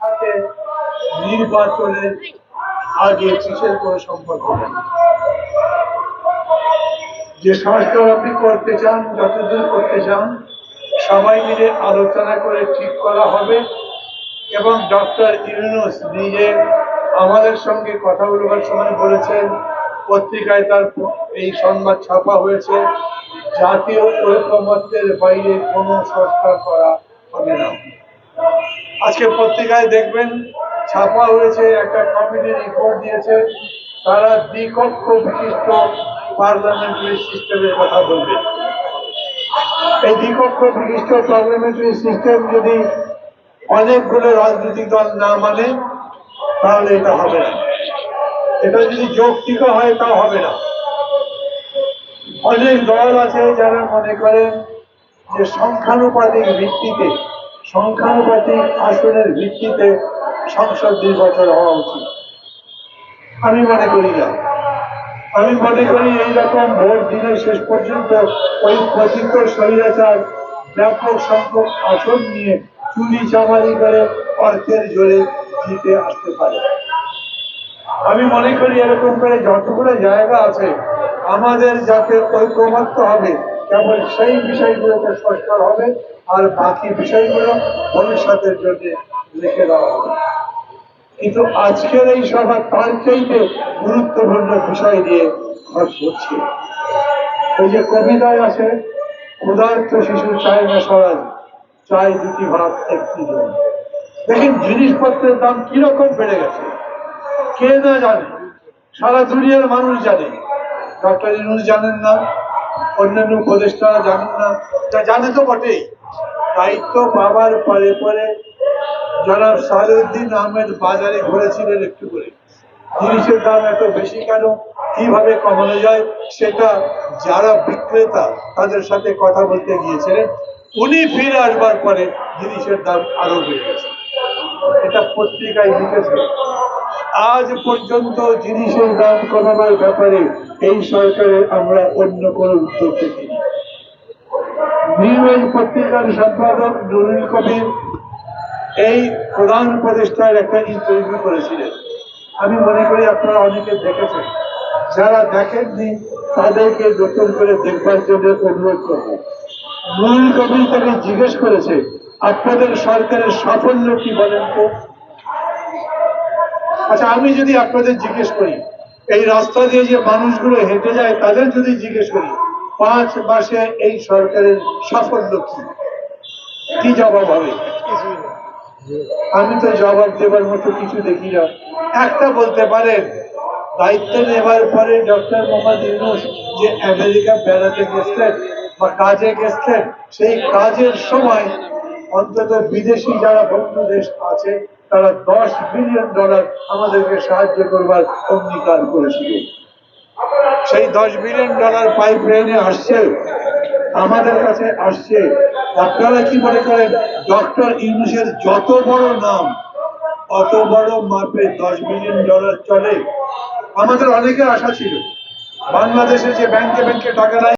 সাথে নির্বাচনের আগে কিসের কোনো সম্পর্ক নেই। যে সংস্কার আপনি করতে চান, যতদূর করতে চান, সবাই মিলে আলোচনা করে ঠিক করা হবে এবং ডক্টর ইউনুস নিজে আমাদের সঙ্গে কথা বলবার সময় বলেছেন, পত্রিকায় তার এই সংবাদ ছাপা হয়েছে, জাতীয় ঐকমত্যের বাইরে কোনো সংস্কার করা হবে না। আজকে পত্রিকায় দেখবেন ছাপা হয়েছে একটা কমিটি রিপোর্ট দিয়েছে, তারা দ্বিকক্ষ বিশিষ্ট পার্লামেন্টারি সিস্টেমের কথা বলবে। এই দ্বিকক্ষ বিশিষ্ট পার্লামেন্টারি সিস্টেম যদি অনেকগুলো রাজনৈতিক দল না মানে তাহলে এটা হবে না। এটা যদি যৌক্তিক হয় তা হবে না। অনেক দল আছে যারা মনে করেন যে সংখ্যানুপাতিক ভিত্তিতে সংখ্যানুপাতিক আসনের ভিত্তিতে সংসদ নির্বাচন হওয়া উচিত। আমি মনে করি না। আমি মনে করি এইরকম ভোট দিনের শেষ পর্যন্ত ওই কথিত স্বৈরাচার ব্যাপক সংখ্যক আসন নিয়ে চুরি চামারি করে অর্থের জোরে জিতে আসতে পারে। আমি মনে করি এরকম করে যতগুলো জায়গা আছে, আমাদের যাতে ঐক্যমত্য হবে, কেবল সেই বিষয়গুলোতে সংস্কার হবে। আর বাকি বিষয়গুলো ভবিষ্যতের জন্য লিখে দেওয়া হবে। কিন্তু আজকের এই সভা তার চাইতে গুরুত্বপূর্ণ বিষয় নিয়ে খরচ করছে এই যে কবিতায় আছে, ক্ষুধার্ত শিশু চায় না স্বরাজ চায় দুটি ভাত, একটি জন দেখেন, জিনিসপত্রের দাম কীরকম বেড়ে গেছে। কে না জানে, সারা দুনিয়ার মানুষ জানে। ডক্টর ইনুস জানেন না, অন্যান্য উপদেষ্টারা জানেন না। তা জানে তো বটেই। দায়িত্ব পাবার পরে পরে জনাব সালউদ্দিন আহমেদ বাজারে ঘুরেছিলেন একটু করে। জিনিসের দাম এত বেশি কেন? কীভাবে কমানো যায়? সেটা যারা বিক্রেতা, তাদের সাথে কথা বলতে গিয়েছিলেন। উনি ফিরে আসবার পরে জিনিসের দাম আরও বেড়ে গেছে। এটা পত্রিকায় লিখেছে। আজ পর্যন্ত জিনিসের দাম কমানোর ব্যাপারে এই সরকারে আমরা অন্য কোনো উদ্যোগ দেখিনি। নিউজ পত্রিকার সম্পাদক নুরুল কবির এই প্রধান উপদেষ্টার একটা ইন্টারভিউ করেছিলেন। আমি মনে করি আপনারা অনেকে দেখেছেন। যারা দেখেননি, তাদেরকে নতুন করে দেখবার জন্য অনুরোধ করব। নুরুল কবির তাকে জিজ্ঞেস করেছে, আপনাদের সরকারের সাফল্য কি বলেন তো? আচ্ছা আমি যদি আপনাদের জিজ্ঞেস করি, এই রাস্তা দিয়ে যে মানুষগুলো হেঁটে যায়, তাদের যদি জিজ্ঞেস করি পাঁচ মাসে এই সরকারের সাফল্য কি? জবাব হবে? আমি তো জবাব দেবার মতো কিছু দেখি না। একটা বলতে পারেন, দায়িত্ব নেবার পরে ডক্টর মোহাম্মদ ইউনুস যে আমেরিকা বেড়াতে গেছিলেন বা কাজে গেছিলেন, সেই কাজের সময় অন্তত বিদেশি যারা বন্ধু দেশ আছে, তারা দশ বিলিয়ন ডলার আমাদেরকে সাহায্য করবার অঙ্গীকার করেছিল। সেই দশ বিলিয়ন ডলার পাইপ লাইনে আসছে, আমাদের কাছে আসছে। আপনারা কি মনে করেন, ডক্টর ইউনুসের যত বড় নাম, অত বড় মাপে দশ বিলিয়ন ডলার চলে? আমাদের অনেকের আশা ছিল, বাংলাদেশে যে ব্যাংকে ব্যাংকে টাকা